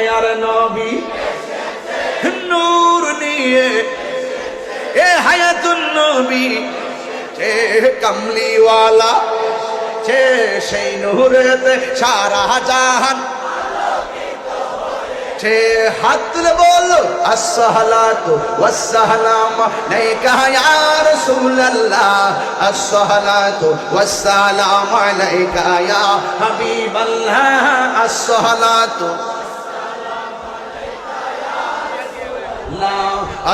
মায়ার নবী। নূর নিয়ে এ হায়াতুন নবী। ছে কমলিওয়ালা ছে সেই নূরেতে সারা জাহান। ছে হাত বলো, আসসালাতু ওয়াসসালাম আলাইকা ইয়া রাসূলুল্লাহ। আসসালাতু ওয়াসসালাম আলাইকা ইয়া হাবিবাল্লাহ। আসসালাতু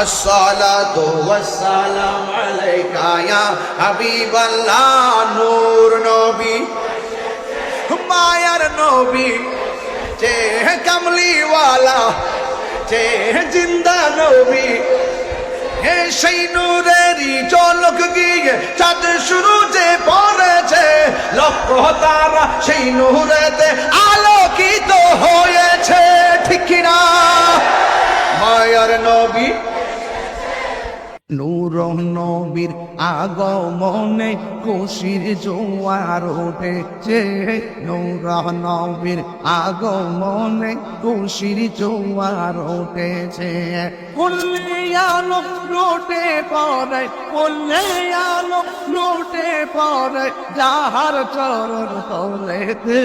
الصلاة والسلام عليك يا حبيب الله نور نبي মায়ার নবী চে কামলিওয়ালা চে জিন্দা নবী হে সেই নূরেরই চলক গিয়ে চাঁদ শুরু যে পড়েছে লক্ষ তারা সেই নূরেতে আলোকিত নূর নবীর আগমনে খুশির জোয়ার উঠেছে। নূর নবীর আগমনে খুশির জোয়ার উঠেছে। কুল্লে আলো লোটে পরে কুল্লে আলো লোটে পরে যাহার চরণ তলেতে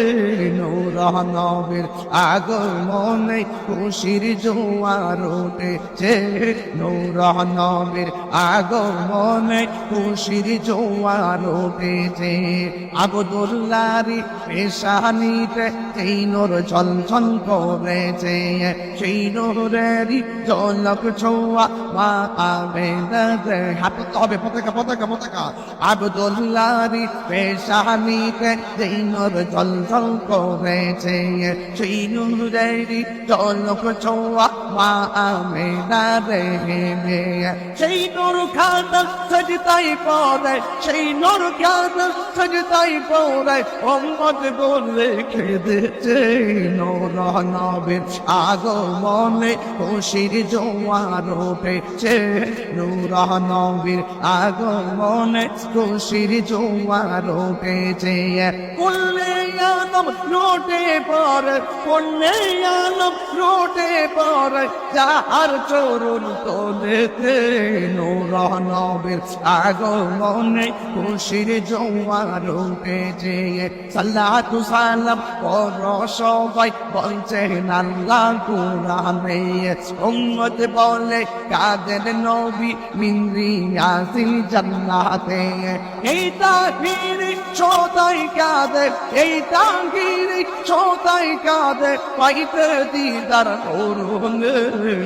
নূর নবীর আগমনে খুশির জোয়ার উঠেছে। নূর নবীর আগমনে খুশির জোয়ার উঠেছে। আবদুল্লারি পেশানিতে সেই নোর ঝলঝল করেছে। সেই নোরেরই ঝলক ছোয়া মা আবে হাত। তবে পতাকা পতাকা পতাকা। আবদুল্লারি পেশানিতে সেই নোর ঝলঝল করেছে। সেই নোরেরই ঝলক ছোয়া মা রে সেই নোর খাতা সজতাই পরে, সেই নোর খাতা সজতাই পরে ওম্মদ বলে খেদেছে নোর নবের আগমনে, খুশির জোয়ার উঠেছে নূর নবীর আগমনে, খুশির জোয়ার উঠেছে। কুল্লে আলম লোটে পরে কুল্লে আলম লোটে পরে, যাহার চরণ তোলেতে নূর নবীর আগমনে খুশির জোয়ার উঠেছে সাল্লাতু সালাম পর সবাই বলছেন আল্লাহ কুরআনে, উম্মত বলে কাদের নবী মিনরি আসিল জান্নাতে? এই তাহির ছোটাই কাদের, এই তাহির ছোটাই কাদের পাইতে দিদার করুন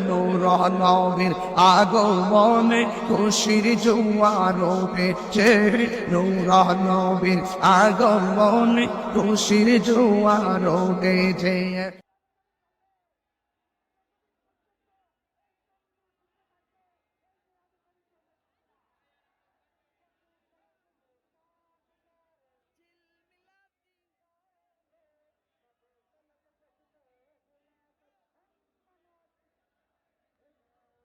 নূর নবীর আগমনে, খুশির জোয়ার উঠেছে নূর নবীর আগমনে, খুশির জোয়ার উঠেছে